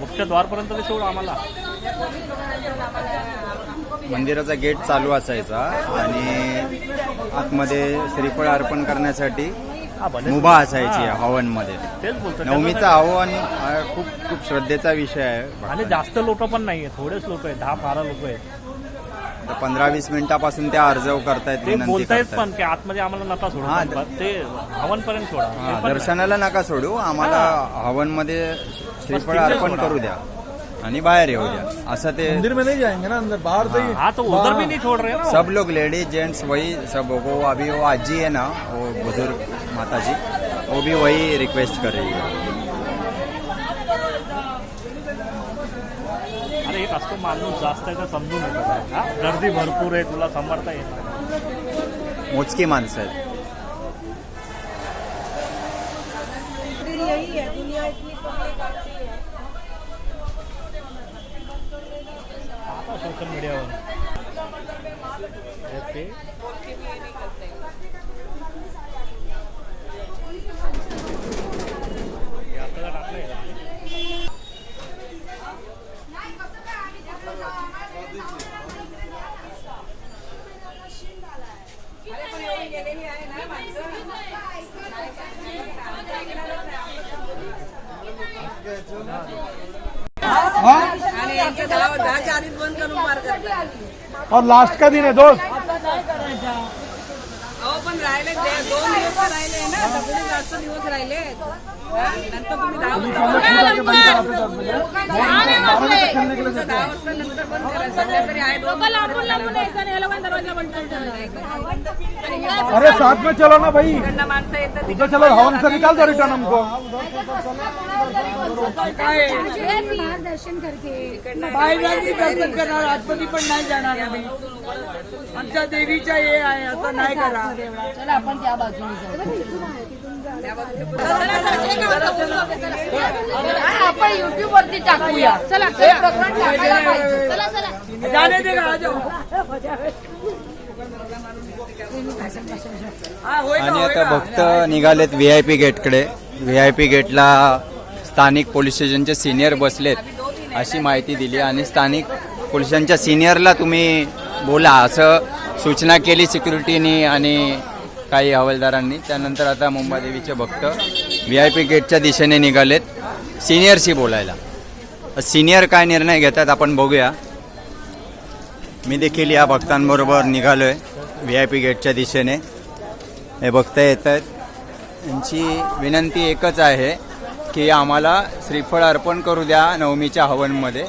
मुख्य द्वारपर्यंत ते सोड आम्हाला. मंदिराचा गेट चालू असायचा आणि आतमध्ये श्रीफळ अर्पण करण्यासाठी मुभा असायची हवनमध्ये तेच बोलतो नवमीचं हवन हा खूप खूप श्रद्धेचा विषय आहे. आणि जास्त लोक पण नाहीये थोडेच लोक आहेत दहा बारा लोक आहेत. पंधरा वीस मिनिटापासून त्या अर्जव करतायत ते विनंती बोलतायत पण की आतमध्ये आम्हाला नका सोडा ते हवनपर्यंत सोडा. ते पण नाही. दर्शनाला नका सोडू आम्हाला हवनमध्ये श्रीफळ अर्पण. करू द्या. आणि बाहेर येऊ द्या. असं ते मंदिर में नहीं जाएंगे ना अंदर? बाहर से ही हा तो उधर भी नहीं छोड़ रहे ना. सब लोग लेडीज जेंट्स वही सब वो अभी वो आजी है ना वो बुजुर्ग माता जी वो भी वही रिक्वेस्ट कर रही है। अरे एक असतो माणूस जास्त आहे तर समजून येतो हा गर्दी भरपूर आहे तुला समजता येत नाही. मोजकी माणसं आहेत. सोशल मीडियावर. हे ते हे आपल्याला टाकलंय का? आणि यांचे दहा दहा बंद और लास्ट का दिन है दोस्त? पण राहिले दोन दिवस राहिले ना सगळे जास्त दिवस राहिले. हा? नंतर तुम्ही दहा वाजता तुमचं दहा वाजता नंतर बंद करा. सध्या तरी आहे अरे साथ में चलो ना भाई माणसं येतात उधर चलो हवन से निकाल दो रिटर्न हमको बाहर दर्शन करके बाहेर दर्शन करणार आतमध्ये पण नाही जाणार आम्ही. आमच्या देवीच्या हे आहे असं नाही करा. चला आपण त्या बाजूने आपण युट्यूब वरती टाकूया. चला प्रकरण टाकायला पाहिजे. चला चला. जाने दे ना जाओ हा होय आणि आता भक्त निघालेत व्ही आय पी गेटकडे. व्ही आय पी गेटला स्थानिक पोलीस स्टेशनचे सिनियर बसलेत अशी माहिती दिली. आणि स्थानिक पोलिसांच्या सिनियरला तुम्ही बोला. असं सूचना केली सिक्युरिटीनी आणि काही हवालदारांनी. त्यानंतर आता मुंबादेवीचे भक्त व्ही आय पी गेटच्या दिशेने निघालेत. सिनियरशी बोलायला. सिनियर काय निर्णय घेतात आपण बघूया. मी देखील या भक्तांबरोबर निघालो आहे व्ही आय पी गेटच्या दिशेने. हे भक्त येत आहेत. यांची विनंती एकच आहे की आम्हाला श्रीफळ अर्पण करू द्या नवमीच्या हवनमध्ये.